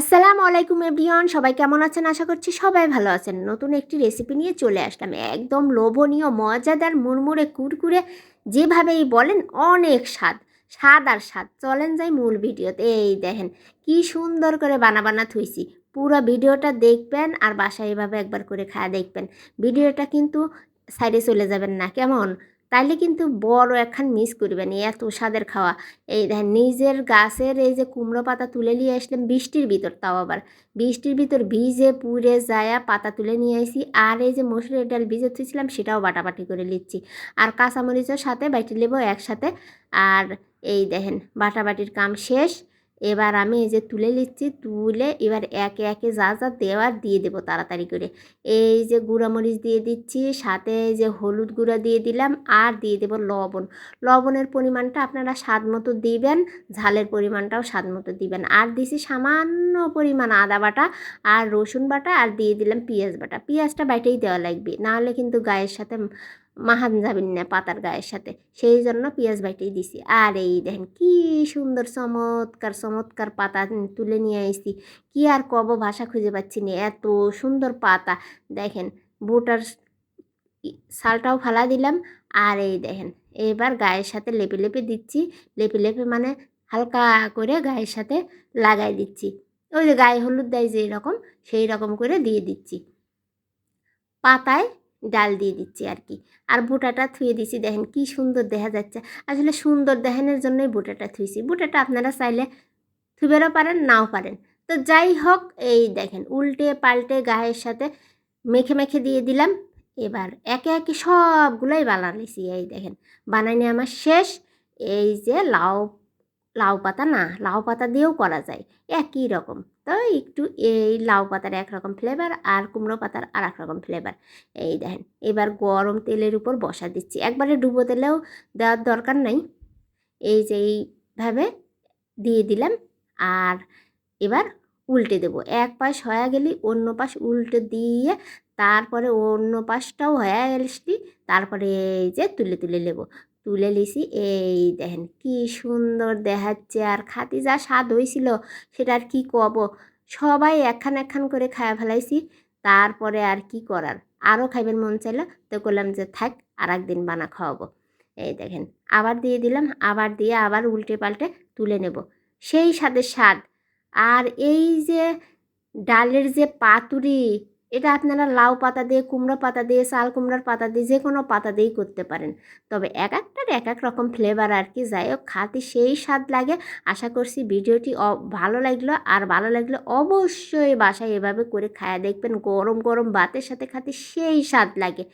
আসসালামু আলাইকুম এভরিওয়ান, সবাই কেমন আছেন? আশা করছি সবাই ভালো আছেন। নতুন একটি রেসিপি নিয়ে চলে আসলাম। একদম লোভনীয়, মজাদার, মুড়মুড়ে, কুরকুরে, যেভাবেই বলেন, অনেক স্বাদ। স্বাদ আর স্বাদ। চলেন যাই মূল ভিডিওতে। এই দেখেন, কি সুন্দর করে বানা বানা থুইছি। পুরো ভিডিওটা দেখবেন আর বাসায় এভাবে একবার করে খাওয়া দেখবেন। ভিডিওটা কিন্তু সাইডে চলে যাবেন না। কেমন? তাইলে কিন্তু বড় একখান মিস করবেন এত স্বাদের খাওয়া। এই দেখেন, নিজের গাছের এই যে কুমড়ো পাতা তুলে নিয়ে আসলাম বৃষ্টির ভিতর, তাও আবার। বৃষ্টির ভিতর ভিজে পুড়ে যায়া পাতা তুলে নিয়ে আসি আর এই যে মসুরের ডাল ভিজে থুইছিলাম সেটাও বাটাবাটি করে নিচ্ছি। আর কাঁচামরিচের সাথে বাইটে নেব একসাথে, আর এই দেখেন, বাটাবাটির কাম শেষ। এবার আমি এই যে তুলে নিচ্ছি, তুলে এবার একে একে যা যা দেওয়ার দিয়ে দেবো তাড়াতাড়ি করে। এই যে গুঁড়ামরিচ দিয়ে দিচ্ছি, সাথে যে হলুদ গুঁড়া দিয়ে দিলাম আর দিয়ে দেবো লবণ। লবণের পরিমাণটা আপনারা স্বাদ মতো দিবেন, ঝালের পরিমাণটাও স্বাদ মতো দিবেন। আর দিছি সামান্য পরিমাণ আদা বাটা আর রসুন বাটা আর দিয়ে দিলাম পেঁয়াজ বাটা। পেঁয়াজটা বাইটেই দেওয়া লাগবে, নাহলে কিন্তু গায়ের সাথে মাহান যাবেন না পাতার গায়ের সাথে। সেই জন্য পেঁয়াজ বাইটেই দিছি। আর এই দেখেন কি সুন্দর চমৎকার চমৎকার পাতা তুলে নিয়ে আসছি কি আর কব ভাষা খুঁজে পাচ্ছি না, এত সুন্দর পাতা। দেখেন বুটার শালটাও ফালা দিলাম। আর এই দেখেন এবার গায়ের সাথে লেপে লেপে দিচ্ছি। লেপে লেপে মানে হালকা করে গায়ের সাথে লাগাই দিচ্ছি। ওই যে গায়ে হলুদ দেয় যে এরকম সেই রকম করে দিয়ে দিচ্ছি। পাতায় ডাল দিয়ে দিচ্ছি আর কি আর বুটাটা থুয়ে দিছি, দেখেন কি সুন্দর দেখা যাচ্ছে। আসলে সুন্দর দেখানোর জন্যই বুটাটা থুইছি। বুটাটা আপনারা চাইলে থুবেরও পারেন, নাও পারেন। তো যাই হোক, এই দেখেন, উল্টে পাল্টে গায়ের সাথে মেখে মেখে দিয়ে দিলাম। এবার একে একে সবগুলোই বানাইছি এই দেখেন বানাইনি আমার শেষ। এই যে লাউ লাউ পাতা না, লাউ পাতা দিয়েও করা যায়। একই রকম। তো একটু এই লাউ পাতার একরকম ফ্লেভার আর কুমড়ো পাতার আর এক রকম ফ্লেভার এই দেখেন, এবার গরম তেলের উপর বসা দিচ্ছি। একবারে ডুবো তেলেও দেওয়ার দরকার নাই। এই যে এইভাবে দিয়ে দিলাম আর এবার উল্টে দেবো। এক পাশ হয়ে গেলে অন্য পাশ উল্টে দিয়ে তারপরে অন্য পাশটাও হয়ে গেলি তারপরে এই যে তুলে তুলে নেব। তুলে লিছি। এই দেখেন কি সুন্দর দেখাচ্ছে। আর খাতি যা স্বাদ হয়েছিল সেটা আর কি কব? সবাই একখান একখান করে খায়া ফেলাইছি। তারপরে আর কি করার? আরও খাইবেন মন চাইলো, তো করলাম যে থাক, আর একদিন বানা খাওয়াবো। এই দেখেন, আবার দিয়ে দিলাম, আবার দিয়ে আবার উল্টে পাল্টে তুলে নেব। সেই স্বাদের স্বাদ। আর এই যে ডালের যে পাতুরি এটা আপনারা লাউ পাতা দিয়ে, কুমড়ো পাতা দিয়ে, শাল কুমড়ার পাতা দিয়ে যে কোনো পাতা দিয়েই করতে পারেন। তবে এক একটার এক এক রকম ফ্লেভার আর কি, যাই হোক, খাতে সেই স্বাদ লাগে। আশা করছি ভিডিওটি ভালো লাগল। আর ভালো লাগলে অবশ্যই বাসায় এভাবে করে খায়া দেখবেন। গরম গরম ভাতের সাথে খাতে সেই স্বাদ লাগে।